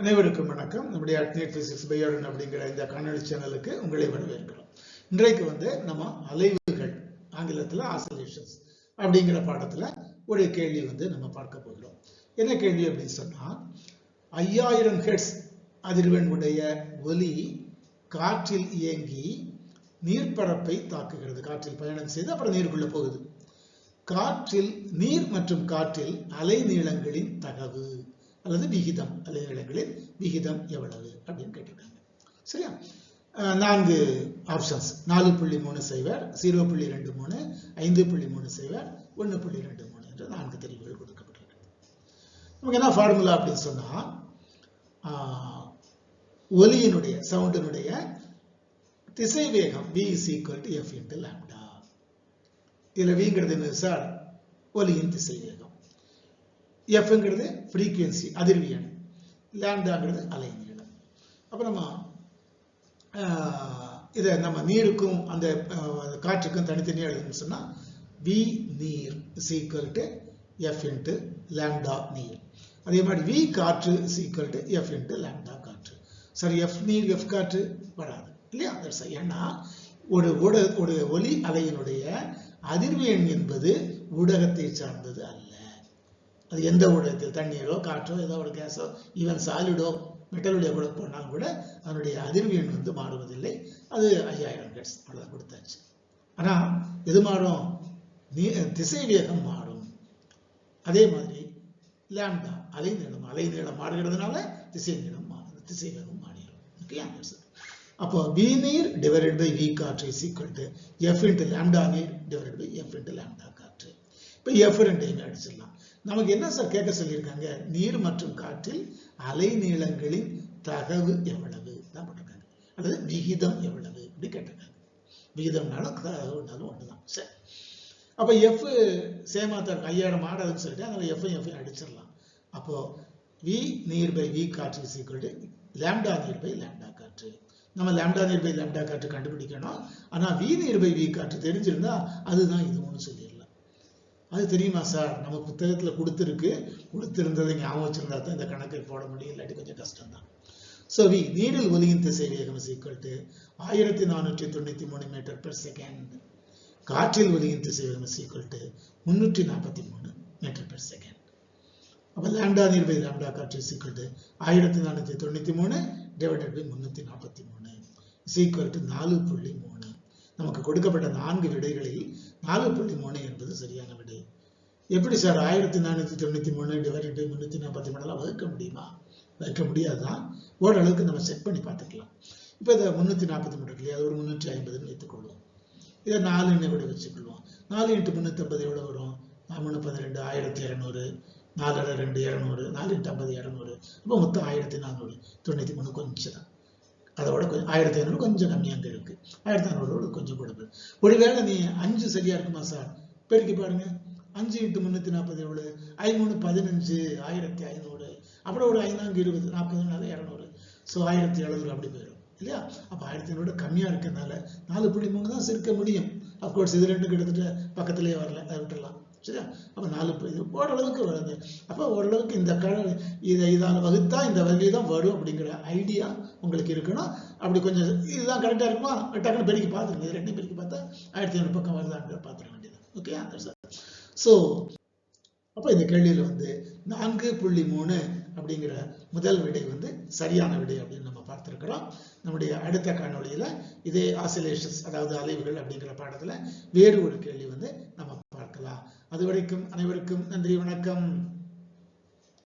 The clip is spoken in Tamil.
அனைவருக்கும் வணக்கம். நம்முடைய அட்னேட் பிசிக்ஸ் பையோடன் அப்படிங்கிற இந்த காணொளி சேனலுக்கு உங்களை வரவேற்கிறோம். இன்றைக்கு வந்து நம்ம அலைவுகள் ஆங்கிலத்தில் ஆசோலேஷன்ஸ் அப்படிங்கிற பாடத்தில் ஒரு கேள்வி வந்து நம்ம பார்க்க போகிறோம். என்ன கேள்வி அப்படின்னு சொன்னால் ஐயாயிரம் ஹெட்ஸ் அதிர்வெண் உடைய ஒலி காற்றில் இயங்கி நீர்ப்பரப்பை தாக்குகிறது. காற்றில் பயணம் செய்து அப்புறம் நீருக்குள்ள போகுது. காற்றில் நீர் மற்றும் காற்றில் அலைநீளங்களின் தகவு. அல்லது விகிதம் அலைநீளங்களின் விகிதம் எவ்வளவு அப்படின்னு கேட்டிருக்காங்க. சரியா? நான்கு ஆப்ஷன்ஸ் நாலு புள்ளி மூணு சைவர் ஜீரோ புள்ளி ரெண்டு மூணு ஐந்து புள்ளி மூணு சைவர் ஒன்று புள்ளி ரெண்டு மூணு என்று நான்கு தெரிவுகள் கொடுக்கப்பட்டிருக்கு. நமக்கு என்ன ஃபார்முலா அப்படின்னு சொன்னா ஒலியினுடைய சவுண்டினுடைய திசை வேகம் v is equal to f into lambda. விங்கிறது என்ன சார் ஒலியின் திசை வேகம் எஃப்ங்கிறது ஃப்ரீக்குவென்சி லேண்டாங்கிறது அலை நீளம் அப்போ நம்ம இதை நம்ம நீருக்கும் அந்த காற்றுக்கும் தனித்தனியாக எழுதணும்னு சொன்னால் வி நீர் is equal to F into lambda நீர். அதே மாதிரி வி காற்று is equal to F into lambda காற்று. சரி எஃப் நீர் எஃப் காற்று வராது இல்லையா? That's ஏன்னா ஒரு ஊட ஒரு ஒலி அலையினுடைய அதிர்வெண் என்பது ஊடகத்தை சார்ந்தது அல்ல. அது எந்த ஊடகத்தில் தண்ணீரோ காற்றோ ஏதோ ஒரு கேஸோ ஈவன் சாலிடோ மெட்டலுடைய கூட போனால் கூட அதனுடைய அதிர்வெண் வந்து மாறுவதில்லை. அது ஐயாயிரம் கேட்ஸ் அவ்வளோதான் கொடுத்தாச்சு. ஆனால் எது மாறும்? நீ திசை வேகம் மாறும். அதே மாதிரி லேம்டா அலை நீளம் அலை நீளம் மாறுகிறதுனால திசை நீளம் மாறும் திசை வேகம் மாறிடும் ஓகே அப்போ வி நீர் டிவைடட் பை வி காற்று is equal to F into lambda நீர் divided by F into lambda காற்று. இப்போ எஃப் ரெண்டையுமே அடிச்சிடலாம். நமக்கு என்ன சார் கேட்க சொல்லியிருக்காங்க? நீர் மற்றும் காற்றில் அலை நீளங்களின் தகவு எவ்வளவு? தான் போட்டிருக்காங்க. அல்லது விகிதம் எவ்வளவு? இப்படி கேட்டிருக்காங்க. விகிதம்னாலும் தகவுனாலும் ஒன்றுதான் சரி. அப்போ எஃப் சேமா தான் இருக்கு ஐயாயிரம் ஆடாதுன்னு சொல்லிட்டு அதனால எஃப்ஐ எஃப்ஐ அடிச்சிடலாம். அப்போ வி நீர் பை வி காற்று இஸ் ஈக்குவல் லேம்டா நீர் பை லேம்டா காற்று. நம்ம லேம்டா நீர் பை லேம்டா காற்று கண்டுபிடிக்கணும். ஆனால் வி நீர் பை வி காற்று தெரிஞ்சிருந்தா அதுதான் இதுவும் சொல்லி அது தெரியுமா சார்? நம்ம புத்தகத்தில் கொடுத்துருக்கு. கொடுத்துருந்ததை ஞாபகம் வச்சிருந்தா தான் இந்த கணக்கை போட முடியும். இல்லாட்டி கொஞ்சம் கஷ்டம் தான் ஸோ வி நீரில் ஒலியின் திசை வேகம் இஸ் ஈக்குவல் டு ஆயிரத்தி நானூற்றி தொண்ணூத்தி மூணு மீட்டர் பெர் செகண்ட் காற்றில் ஒலியின் திசை வேகம் இஸ் ஈக்குவல் டு முன்னூற்றி நாற்பத்தி மூணு மீட்டர் பெர் செகண்ட் அப்போ லேம்டா நீர் பை லேம்டா காற்று ஈக்குவல் டு ஆயிரத்தி நானூற்றி தொண்ணூற்றி மூணு டிவைடட் பை முந்நூற்றி நாற்பத்தி மூணு. இஸ் ஈக்குவல் டு நாலு புள்ளி மூணு. நமக்கு கொடுக்கப்பட்ட நான்கு விடைகளில் நாலு புள்ளி மூணு என்பது சரியா? எப்படி சார் ஆயிரத்தி நானூற்றி தொண்ணூற்றி மூணு டிவைடட் பை முன்னூற்றி நாற்பத்தி மூணுலாம் வகுக்க முடியுமா? வகுக்க முடியாதுதான் ஓரளவுக்கு நம்ம செக் பண்ணி பார்த்துக்கலாம். இப்போ இதை முந்நூற்றி நாற்பத்தி மூணு இருக்கு இல்லையா? அது ஒரு முந்நூற்றி ஐம்பதுன்னு வைத்துக்கொள்வோம். இதை நாலு எண்ணெய் கூட வச்சுக்கொள்வோம். நாலு இன்ட்டு முந்நூற்றம்பது எவ்வளோ வரும்? மூணு பதினெண்டு ஆயிரத்தி இரநூறு. நாலு ரெண்டு இரநூறு. நாலு இன்ட்டு ஐம்பது இரநூறு. அப்போ மொத்தம் ஆயிரத்தி நானூறு. தொண்ணூற்றி மூணு கொஞ்சம். தான் அதோட கொஞ்சம் ஆயிரத்தி ஐநூறு கொஞ்சம் கம்மியாக அங்கே ஆயிரத்தி ஐநூறு கொஞ்சம் கொடுப்பு. ஒருவேளை நீ அஞ்சு சரியாக இருக்குமா சார்? பெருக்கி பாருங்கள் அஞ்சு எட்டு முந்நூற்றி நாற்பது எவ்வளோ ஐநூறு பதினஞ்சு ஆயிரத்தி ஐநூறு. அப்புறம் ஒரு ஐநூறு இருபது நாற்பதுனால இரநூறு. ஸோ ஆயிரத்தி எழுநூறு அப்படி போயிடும். இல்லையா? அப்போ ஆயிரத்தி ஐநூறு கம்மியாக இருக்கிறதுனால நாலு புள்ளி மூணு தான் சிரிக்க முடியும். அஃப்கோர்ஸ் இது ரெண்டும் கிட்டத்தட்ட பக்கத்துலேயே வரல அதை விட்டுடலாம். சரியா? அப்போ நாலு இது ஓரளவுக்கு வருது. அப்போ ஓரளவுக்கு இந்த க இதை இதால் வகுத்தா இந்த வகை தான் வரும் அப்படிங்கிற ஐடியா உங்களுக்கு இருக்கணும். அப்படி கொஞ்சம் இதுதான் கரெக்டாக இருக்குமா? டக்குன்னு பெருக்கி பார்த்துருங்க இது ரெண்டையும் பெருக்கி பார்த்தா ஆயிரத்தி ஐநூறு பக்கம் வருதாங்கிற பார்த்துட வேண்டியது ஓகே ஸோ அப்போ இந்த கேள்வியில் வந்து நான்கு புள்ளி மூணு அப்படிங்கிற முதல் விடை வந்து சரியான விடை அப்படின்னு நம்ம பார்த்திருக்கிறோம். நம்முடைய அடுத்த காணொளியில இதே ஆசிலேஷன்ஸ் அதாவது அலைவுகள் அப்படிங்கிற பாடத்துல வேறு ஒரு கேள்வி வந்து நம்ம பார்க்கலாம். அது வரைக்கும் அனைவருக்கும் நன்றி வணக்கம்.